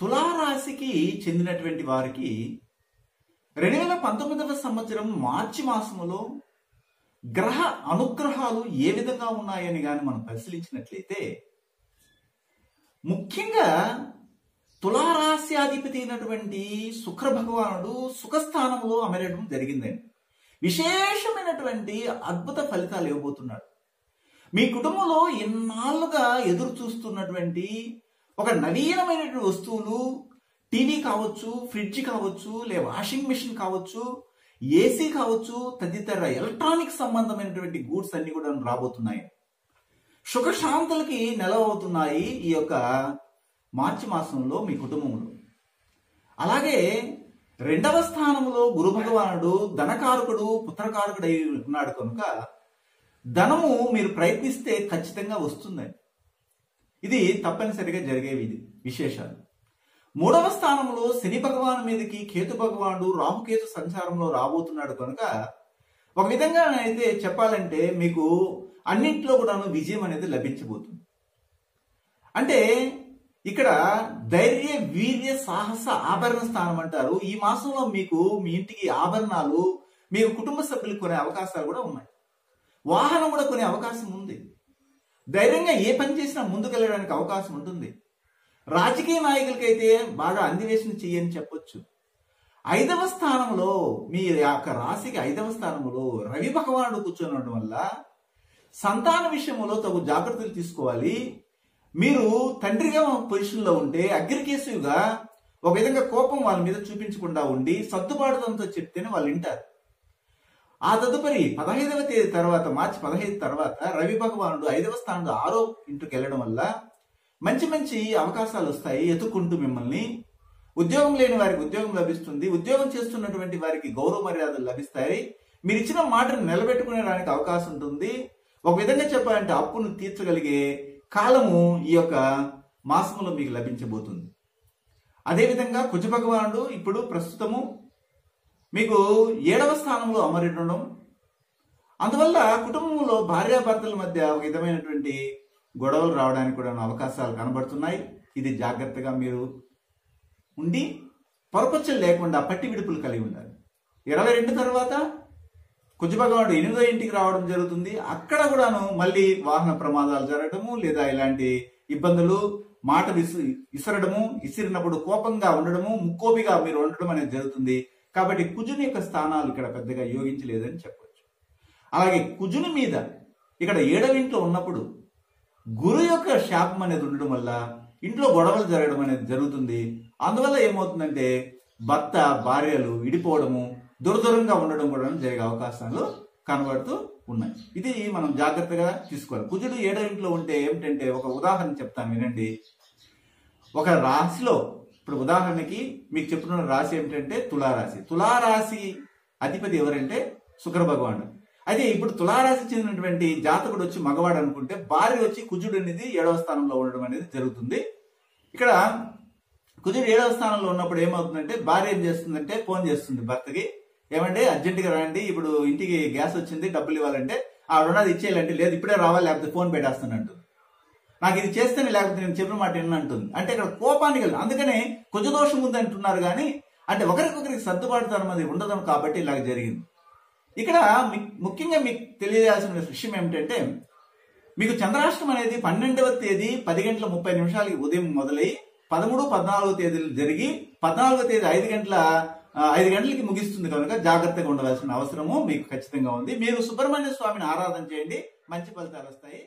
తులారాశికి చెందినటువంటి వారికి రెండు వేల పంతొమ్మిదవ సంవత్సరం మార్చి మాసములో గ్రహ అనుగ్రహాలు ఏ విధంగా ఉన్నాయని కానీ మనం పరిశీలించినట్లయితే ముఖ్యంగా తులారాశ్యాధిపతి అయినటువంటి శుక్ర భగవానుడు సుఖస్థానంలో అమరడం జరిగిందండి. విశేషమైనటువంటి అద్భుత ఫలితాలు ఇవ్వబోతున్నాడు. మీ కుటుంబంలో ఎన్నాళ్ళుగా ఎదురు చూస్తున్నటువంటి ఒక నవీనమైనటువంటి వస్తువులు టీవీ కావచ్చు ఫ్రిడ్జ్ కావచ్చు లే వాషింగ్ మిషన్ కావచ్చు ఏసీ కావచ్చు తదితర ఎలక్ట్రానిక్ సంబంధమైనటువంటి గూడ్స్ అన్ని కూడా రాబోతున్నాయి. సుఖశాంతులకి నెలవవుతున్నాయి ఈ యొక్క మార్చి మాసంలో మీ కుటుంబంలో అలాగే రెండవ స్థానంలో గురు భగవానుడు ధనకారకుడు పుత్రకారకుడు అయి ఉన్నాడు కనుక ధనము మీరు ప్రయత్నిస్తే ఖచ్చితంగా వస్తుందండి. ఇది తప్పనిసరిగా జరిగేవి విశేషాలు. మూడవ స్థానంలో శని భగవాను మీదకి కేతు భగవానుడు రాహుకేతు సంచారంలో రాబోతున్నాడు కనుక ఒక విధంగా అయితే చెప్పాలంటే మీకు అన్నింటిలో కూడాను విజయం అనేది లభించబోతుంది. అంటే ఇక్కడ ధైర్య వీర్య సాహస ఆభరణ స్థానం అంటారు. ఈ మాసంలో మీకు మీ ఇంటికి ఆభరణాలు మీ కుటుంబ సభ్యులు కొనే అవకాశాలు కూడా ఉన్నాయి. వాహనం కూడా కొనే అవకాశం ఉంది. ధైర్యంగా ఏ పని చేసినా ముందుకెళ్ళడానికి అవకాశం ఉంటుంది. రాజకీయ నాయకులకైతే బాగా అందివేసిన చెయ్యని చెప్పొచ్చు. ఐదవ స్థానంలో మీ యొక్క రాశికి ఐదవ స్థానంలో రవి భగవానుడు కూర్చొని ఉండడం వల్ల సంతాన విషయంలో తగు జాగ్రత్తలు తీసుకోవాలి. మీరు తండ్రిగా పొజిషన్లో ఉంటే అగ్రికేసివ్గా ఒక విధంగా కోపం వాళ్ళ మీద చూపించకుండా ఉండి సర్దుబాటుతంతో చెప్తేనే వాళ్ళు వింటారు. ఆ తదుపరి పదహైదవ తేదీ తర్వాత మార్చి పదహైదు తర్వాత రవి భగవానుడు ఐదవ స్థానంలో ఆరో ఇంటికి వెళ్ళడం వల్ల మంచి మంచి అవకాశాలు వస్తాయి ఎత్తుకుంటూ మిమ్మల్ని. ఉద్యోగం లేని వారికి ఉద్యోగం లభిస్తుంది. ఉద్యోగం చేస్తున్నటువంటి వారికి గౌరవ మర్యాదలు లభిస్తాయి. మీరు ఇచ్చిన మాటను నిలబెట్టుకునేడానికి అవకాశం ఉంటుంది. ఒక విధంగా చెప్పాలంటే అప్పును తీర్చగలిగే కాలము ఈ యొక్క మాసంలో మీకు లభించబోతుంది. అదేవిధంగా కుజ భగవానుడు ఇప్పుడు ప్రస్తుతము మీకు ఏడవ స్థానంలో అమరిఉండడం అందువల్ల కుటుంబంలో భార్యాభర్తల మధ్య ఒక విధమైనటువంటి గొడవలు రావడానికి కూడా అవకాశాలు కనబడుతున్నాయి. ఇది జాగ్రత్తగా మీరు ఉండి పొరపచ్చలు లేకుండా పట్టి విడుపులు కలిగి ఉండాలి. ఇరవై రెండు తర్వాత కుజభగవానుడు ఎనిమిదో ఇంటికి రావడం జరుగుతుంది. అక్కడ కూడాను మళ్ళీ వాహన ప్రమాదాలు జరగడము లేదా ఇలాంటి ఇబ్బందులు మాట విసు విసరడము విసిరినప్పుడు కోపంగా ఉండడము ముక్కోపిగా మీరు ఉండడం అనేది జరుగుతుంది. కాబట్టి కుజుని యొక్క స్థానాలు ఇక్కడ పెద్దగా యోగించలేదని చెప్పవచ్చు అలాగే కుజుని మీద ఇక్కడ ఏడవింట్లో ఉన్నప్పుడు గురు యొక్క శాపం అనేది ఉండడం వల్ల ఇంట్లో గొడవలు జరగడం అనేది జరుగుతుంది. అందువల్ల ఏమవుతుందంటే భర్త భార్యలు విడిపోవడము దురదూరంగా ఉండడం కూడా జరిగే అవకాశాలు కనబడుతూ ఉన్నాయి. ఇది మనం జాగ్రత్తగా తీసుకోవాలి. కుజుడు ఏడో ఇంట్లో ఉంటే ఏమిటంటే ఒక ఉదాహరణ చెప్తాను వినండి. ఒక రాశిలో ఇప్పుడు ఉదాహరణకి మీకు చెప్తున్న రాశి ఏమిటంటే తులారాశి. తులారాశి అధిపతి ఎవరంటే శుక్ర భగవానుడు. అయితే ఇప్పుడు తులారాశి చెందినటువంటి జాతకుడు వచ్చి మగవాడు అనుకుంటే భార్య వచ్చి కుజుడు అనేది ఏడవ స్థానంలో ఉండడం అనేది జరుగుతుంది. ఇక్కడ కుజుడు ఏడవ స్థానంలో ఉన్నప్పుడు ఏమవుతుందంటే భార్య ఏం చేస్తుందంటే ఫోన్ చేస్తుంది భర్తకి. ఏమంటే అర్జెంటుగా రండి ఇప్పుడు ఇంటికి గ్యాస్ వచ్చింది డబ్బులు ఇవ్వాలంటే ఆ ఉన్నది ఇచ్చేయాలంటే లేదు ఇప్పుడే రావాలి లేకపోతే ఫోన్ పెట్టేస్తానంటుంది నాకు ఇది చేస్తేనే లేకపోతే నేను చెప్పిన మాట అంటుంది. అంటే ఇక్కడ కోపానికి వెళ్ళి అందుకనే కుజదోషం ఉంది అంటున్నారు కానీ అంటే ఒకరికొకరికి సర్దుబాటుతనం అది ఉండదు కాబట్టి ఇలాగ జరిగింది. ఇక్కడ మీ- ముఖ్యంగా మీకు తెలియజేయాల్సిన విషయం ఏమిటంటే మీకు చంద్రాష్టం అనేది పన్నెండవ తేదీ పది గంటల ముప్పై నిమిషాలకి ఉదయం మొదలై పదమూడు పద్నాలుగో తేదీలు జరిగి పద్నాలుగో తేదీ ఐదు గంటల ఐదు గంటలకి ముగిస్తుంది కనుక జాగ్రత్తగా ఉండవలసిన అవసరము మీకు ఖచ్చితంగా ఉంది. మీరు సుబ్రహ్మణ్య స్వామిని ఆరాధన చేయండి మంచి ఫలితాలు వస్తాయి.